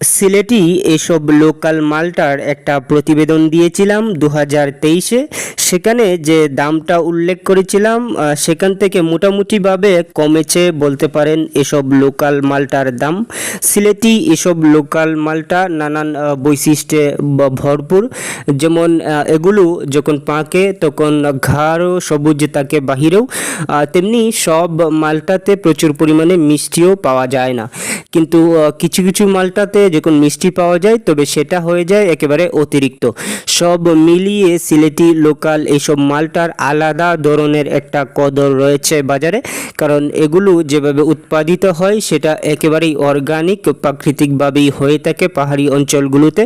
সিলেটি এসব লোকাল মালটার একটা প্রতিবেদন দিয়েছিলাম দু হাজার তেইশে। সেখানে যে দামটা উল্লেখ করেছিলাম সেখান থেকে মোটামুটিভাবে কমেছে বলতে পারেন এসব লোকাল মালটার দাম। সিলেটি এসব লোকাল মালটা নানান বৈশিষ্ট্যে ভরপুর। যেমন এগুলো যখন পাকে তখন ঘাড় সবুজ থাকে বাহিরেও তেমনি সব মালটাতে প্রচুর পরিমাণে মিষ্টিও পাওয়া যায় না। কিন্তু কিছু কিছু মালটাতে যখন মিষ্টি পাওয়া যায়, তবে সেটা হয়ে যায় একেবারে অতিরিক্ত। সব মিলিয়ে সিলেটি লোকাল এইসব মালটার আলাদা ধরনের একটা কদর রয়েছে বাজারে। কারণ এগুলো যেভাবে উৎপাদিত হয়, সেটা একেবারেই অর্গানিক প্রাকৃতিকভাবেই হয়ে থাকে পাহাড়ি অঞ্চলগুলোতে।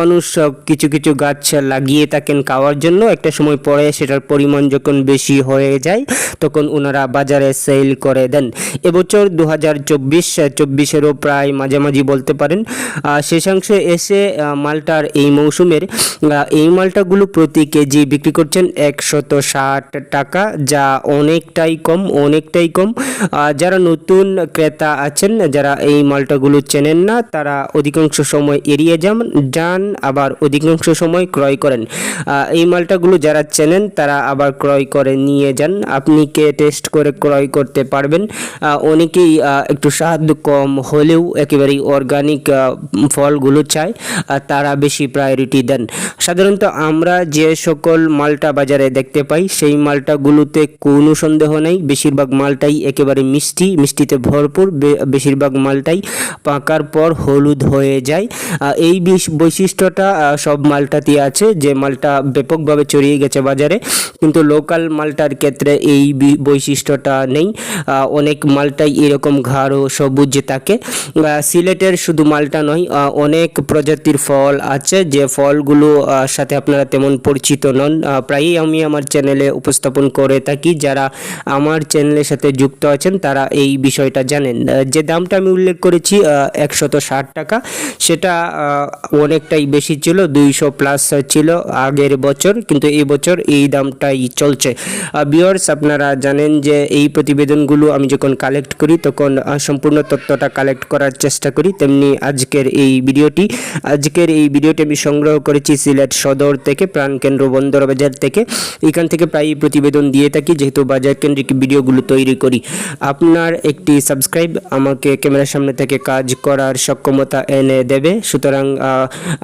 মানুষ কিছু কিছু গাছ লাগিয়ে থাকেন খাওয়ার জন্য। একটা সময় পরে সেটার পরিমাণ যখন বেশি হয়ে যায়, তখন ওনারা বাজারে সেল করে দেন। এবছর দু হাজার চব্বিশ, চব্বিশেরও প্রায় মাঝামাঝি বলতে পারেন। শেষাংশে এসে মালটার এই মৌসুমের এই মালটাগুলো প্রতি কেজি বিক্রি করছেন একশত ষাট টাকা, যা অনেকটাই কম অনেকটাই কম। যারা নতুন ক্রেতা আছেন, যারা এই মালটাগুলো চেনেন না, তারা অধিকাংশ সময় এড়িয়ে যান যান, আবার অধিকাংশ সময় ক্রয় করেন। এই মালটাগুলো যারা চেনেন, তারা আবার ক্রয় করে নিয়ে যান। আপনি কে টেস্ট করে ক্রয় করতে পারবেন। অনেকেই একটু স্বাদ কম হলেও একেবারেই অর্গানিক ফলগুলো চায়, আর তারা বেশি প্রায়োরিটি দেন। সাধারণত আমরা যে সকল মালটা বাজারে দেখতে পাই, সেই মালটাগুলোতে কোনো সন্দেহ নেই। বেশিরভাগ মালটাই একেবারে মিষ্টি, মিষ্টিতে ভরপুর। বেশিরভাগ মালটাই পাকার পর হলুদ হয়ে যায়। এই বিশ- বৈশিষ্ট্যটা সব মালটাতেই আছে, যে মালটা ব্যাপকভাবে ছড়িয়ে গেছে বাজারে। কিন্তু লোকাল মালটার ক্ষেত্রে এই বৈশিষ্ট্যটা নেই। অনেক মালটাই এরকম ঘাড় ও সবুজ থাকে। সিলেটের শুধু মালটা নয় অনেক প্রজাতির ফল আছে। যে ফলগুলো সাথে আপনারা তেমন পরিচিত নন। প্রায়ই আমি আমার চ্যানেলে উপস্থাপন করে থাকি। যারা আমার চ্যানেলের সাথে যুক্ত আছেন, তারা এই বিষয়টা জানেন। যে দামটা আমি উল্লেখ করেছি একশত ষাট টাকা। সেটা অনেকটাই বেশি ছিল, দুইশো প্লাস ছিল আগের বছর। কিন্তু এই বছর এই দামটাই চলছে। বিয়ার্স আপনারা জানেন যে এই প্রতিবেদনগুলো আমি যখন কালেক্ট করি, তখন সম্পূর্ণ তথ্যটা কালেক্ট করার চেষ্টা করি, তেমনি আজকের এই ভিডিওটি, আজকের এই ভিডিওটি আমি সংগ্রহ করেছি সিলেট সদর থেকে, প্রাণকেন্দ্র বন্দর বাজার থেকে। এখান থেকে প্রায় প্রতিবেদন দিয়ে থাকি, যেহেতু বাজার কেন্দ্রিক ভিডিওগুলো তৈরি করি। আপনার একটি সাবস্ক্রাইব আমাকে ক্যামেরার সামনে থেকে কাজ করার সক্ষমতা এনে দেবে। সুতরাং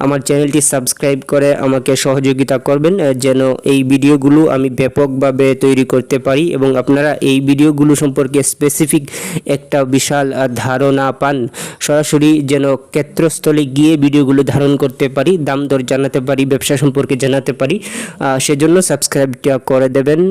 আমার চ্যানেলটি সাবস্ক্রাইব করে আমাকে সহযোগিতা করবেন যেন এই ভিডিওগুলো আমি ব্যাপকভাবে তৈরি করতে পারি এবং আপনারা এই ভিডিওগুলো সম্পর্কে স্পেসিফিক একটা বিশাল ধারণা পান। সরাসরি যেন ক্ষেত্রস্থলে গিয়ে ভিডিওগুলো ধারণ করতে পারি, দাম দর জানাতে পারি, ব্যবসা সম্পর্কে জানাতে পারি সেজন্য সাবস্ক্রাইবটা করে দেবেন।